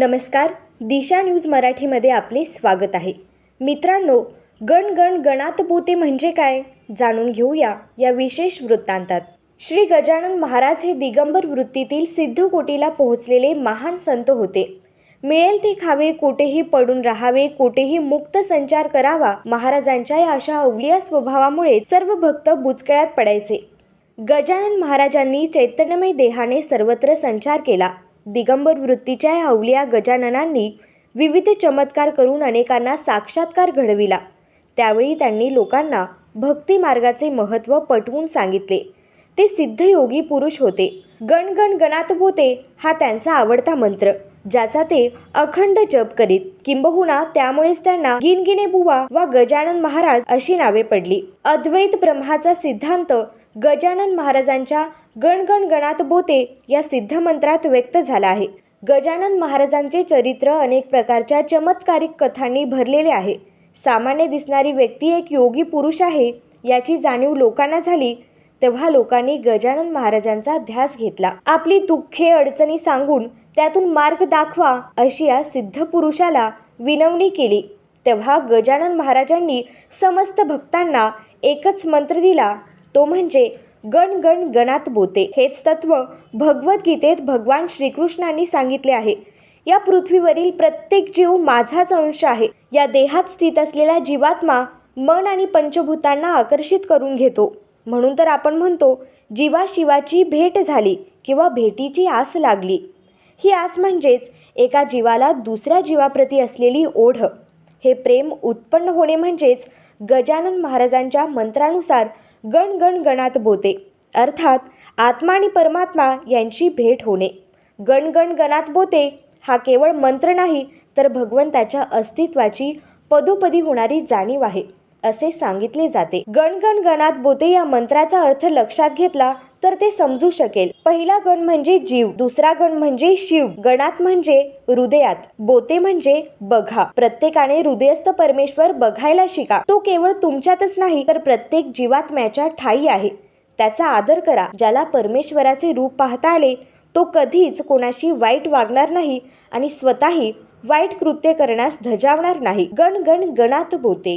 नमस्कार दिशा न्यूज मराठीमध्ये आपले स्वागत आहे. मित्रांनो गण गण गणात पोते म्हणजे काय? जाणून घेऊया या विशेष वृत्तांतात. श्री गजानन महाराज हे दिगंबर वृत्तीतील सिद्धकोटीला पोहोचलेले महान संत होते. मिळेल ते खावे कोठेही पडून राहावे कोठेही मुक्त संचार करावा महाराजांच्या या अशा अवलिया स्वभावामुळे सर्व भक्त बुचकळ्यात पडायचे. गजानन महाराजांनी चैतन्यमय देहाने सर्वत्र संचार केला. दिगंबर वृत्तीच्या या अवलिया गजाननांनी विविध चमत्कार करून अनेकांना साक्षात्कार घडविला. त्यावेळी त्यांनी लोकांना भक्ती मार्गाचे महत्त्व पटवून सांगितले. ते सिद्धयोगी पुरुष होते. गण गण गणात होते हा त्यांचा आवडता मंत्र ज्याचा ते अखंड जप करीत. किंबहुना त्यामुळेच त्यांना गिनगिने बुवा वा गजानन महाराज अशी नावे पडली. अद्वैत ब्रह्माचा सिद्धांत गजानन महाराजांच्या गण गण गणात बोते या सिद्ध मंत्रात व्यक्त झाला आहे. गजानन महाराजांचे चरित्र अनेक प्रकारच्या चमत्कारिक कथांनी भरलेले आहे. सामान्य दिसणारी व्यक्ती एक योगी पुरुष आहे याची जाणीव लोकांना झाली तेव्हा लोकांनी गजानन महाराजांचा ध्यास घेतला. आपली दुःखे अडचणी सांगून त्यातून मार्ग दाखवा अशी या सिद्ध पुरुषाला विनवणी केली. तेव्हा गजानन महाराजांनी समस्त भक्तांना एकच मंत्र दिला तो म्हणजे गण गण गणात बोते. हेच तत्व भगवद्गीतेत भगवान श्रीकृष्णांनी सांगितले आहे. या पृथ्वीवरील प्रत्येक जीव माझाच अंश आहे. या देहात स्थित असलेला जीवात्मा मन आणि पंचभूतांना आकर्षित करून घेतो. म्हणून तर आपण म्हणतो जीवा शिवाची भेट झाली किंवा भेटीची आस लागली. ही आस म्हणजेच एका जीवाला दुसऱ्या जीवाप्रती असलेली ओढ. हे प्रेम उत्पन्न होणे म्हणजेच गजानन महाराजांच्या मंत्रानुसार गण गण गणात बोते. अर्थात आत्मा आणि परमात्मा यांची भेट होणे. गण गण गणात बोते हा केवळ मंत्र नाही तर भगवंताच्या अस्तित्वाची पदोपदी होणारी जाणीव आहे असे सांगितले जाते. गण गण गणात बोते या मंत्राचा अर्थ लक्षात घेतला तर ते समजू शकेल. पहिला गण म्हणजे जीव दुसरा गण म्हणजे शिव. गणात म्हणजे हृदयात बोते म्हणजे बघा. प्रत्येकाने हृदयस्थ परमेश्वर बघायला शिका. तो केवळ तुमच्यातच नाही तर प्रत्येक जीवात्म्याच्या ठाई आहे. त्याचा आदर करा. ज्याला परमेश्वराचे रूप पाहता आले तो कधीच कोणाशी वाईट वागणार नाही आणि स्वतःही वाईट कृत्य करण्यास धजावणार नाही. गण गण गणात बोते.